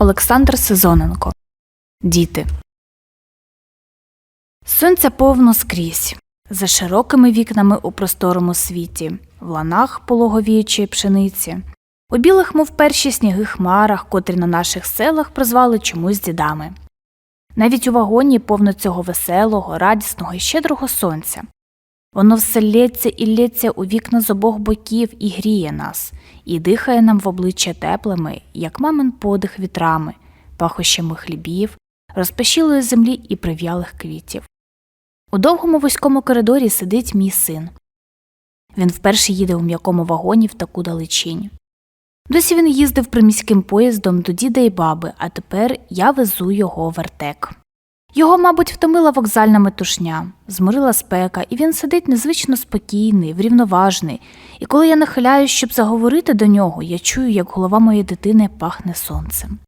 Олександр Сезоненко. Діти. Сонця повно скрізь. За широкими вікнами у просторому світі, в ланах пологовіючої пшениці, у білих, мов перші сніги хмарах, котрі на наших селах прозвали чомусь дідами. Навіть у вагоні повно цього веселого, радісного і щедрого сонця. Воно все лється і лється у вікна з обох боків і гріє нас, і дихає нам в обличчя теплими, як мамин подих вітрами, пахощами хлібів, розпашілої землі і прив'ялих квітів. У довгому вузькому коридорі сидить мій син. Він вперше їде у м'якому вагоні в таку далечінь. Досі він їздив приміським поїздом до діда і баби, а тепер я везу його в Артек. Його, мабуть, втомила вокзальна метушня, зморила спека, і він сидить незвично спокійний, врівноважний, і коли я нахиляюсь, щоб заговорити до нього, я чую, як голова моєї дитини пахне сонцем.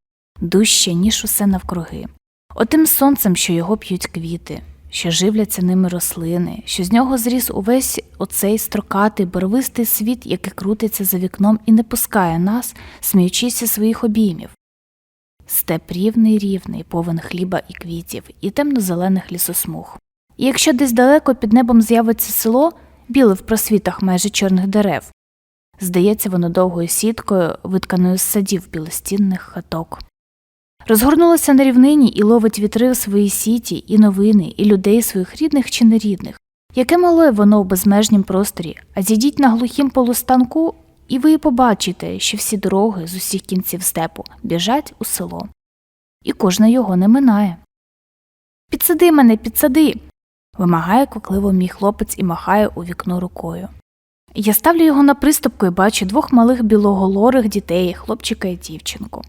Дужче, ніж усе навкруги. Отим сонцем, що його п'ють квіти, що живляться ними рослини, що з нього зріс увесь оцей строкатий, барвистий світ, який крутиться за вікном і не пускає нас, сміючись своїх обіймів. Степ рівний рівний, повен хліба і квітів, і темно-зелених лісосмуг. І якщо десь далеко під небом з'явиться село, біле в просвітах майже чорних дерев, здається воно довгою сіткою, витканою з садів білостінних хаток. Розгорнулося на рівнині і ловить вітри в своїй сіті, і новини, і людей своїх рідних чи нерідних. Яке мале воно в безмежнім просторі, а зійдіть на глухім полустанку, і ви побачите, що всі дороги з усіх кінців степу біжать у село. І кожна його не минає. Підсади мене, підсади. вимагає кокливо мій хлопець і махає у вікно рукою. Я ставлю його на приступку і бачу двох малих білоголорих дітей, хлопчика і дівчинку.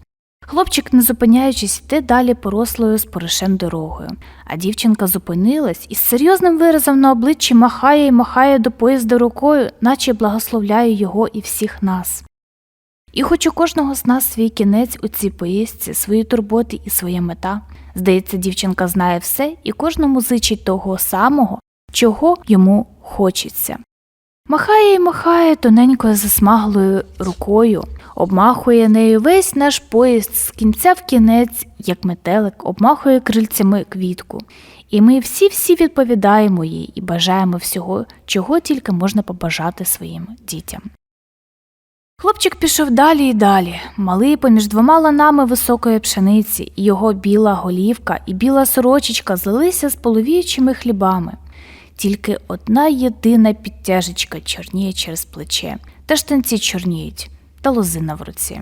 Хлопчик, не зупиняючись, йде далі порослою з поришем дорогою, а дівчинка зупинилась і з серйозним виразом на обличчі махає і махає до поїзда рукою, наче благословляє його і всіх нас. І хоч у кожного з нас свій кінець у цій поїздці, свої турботи і своя мета, здається, дівчинка знає все і кожному зичить того самого, чого йому хочеться. Махає і махає тоненькою засмаглою рукою, обмахує нею весь наш поїзд з кінця в кінець, як метелик, обмахує крильцями квітку. І ми всі-всі відповідаємо їй і бажаємо всього, чого тільки можна побажати своїм дітям. Хлопчик пішов далі і далі, малий поміж двома ланами високої пшениці, його біла голівка і біла сорочечка злилися з половіючими хлібами. Тільки одна єдина підтяжечка чорніє через плече, та штанці чорніють, та лозина в руці.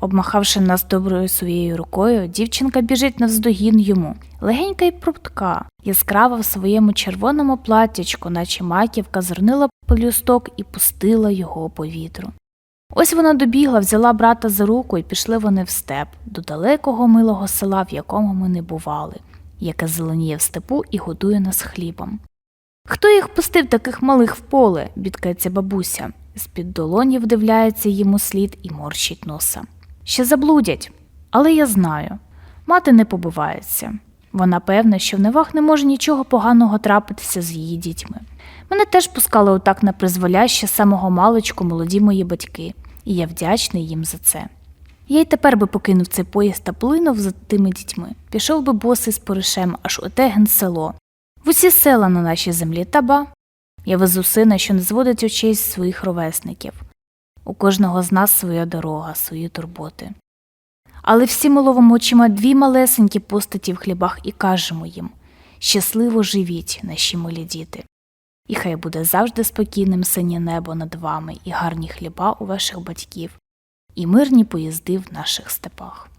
Обмахавши нас доброю своєю рукою, дівчинка біжить навздогін йому, легенька й прутка, яскрава в своєму червоному платтячку, наче маківка, зернила пелюсток і пустила його по вітру. Ось вона добігла, взяла брата за руку і пішли вони в степ, до далекого милого села, в якому ми не бували, яке зеленіє в степу і годує нас хлібом. Хто їх пустив таких малих в поле? бідкається бабуся. З-під долоні вдивляється йому слід і морщить носа. Ще заблудять, але я знаю. Мати не побивається. Вона певна, що в невах не може нічого поганого трапитися з її дітьми. Мене теж пускали отак на призволяще з самого маличку молоді мої батьки, і я вдячний їм за це. Я й тепер би покинув цей поїзд та плинув за тими дітьми, пішов би босий з поришем аж у те село, в усі села на нашій землі таба. Я везу сина, що не зводить очей з своїх ровесників. У кожного з нас своя дорога, свої турботи. Але всі ми ловимо очима дві малесенькі постаті в хлібах і кажемо їм щасливо живіть, наші милі діти. І хай буде завжди спокійним синє небо над вами, і гарні хліба у ваших батьків, і мирні поїзди в наших степах.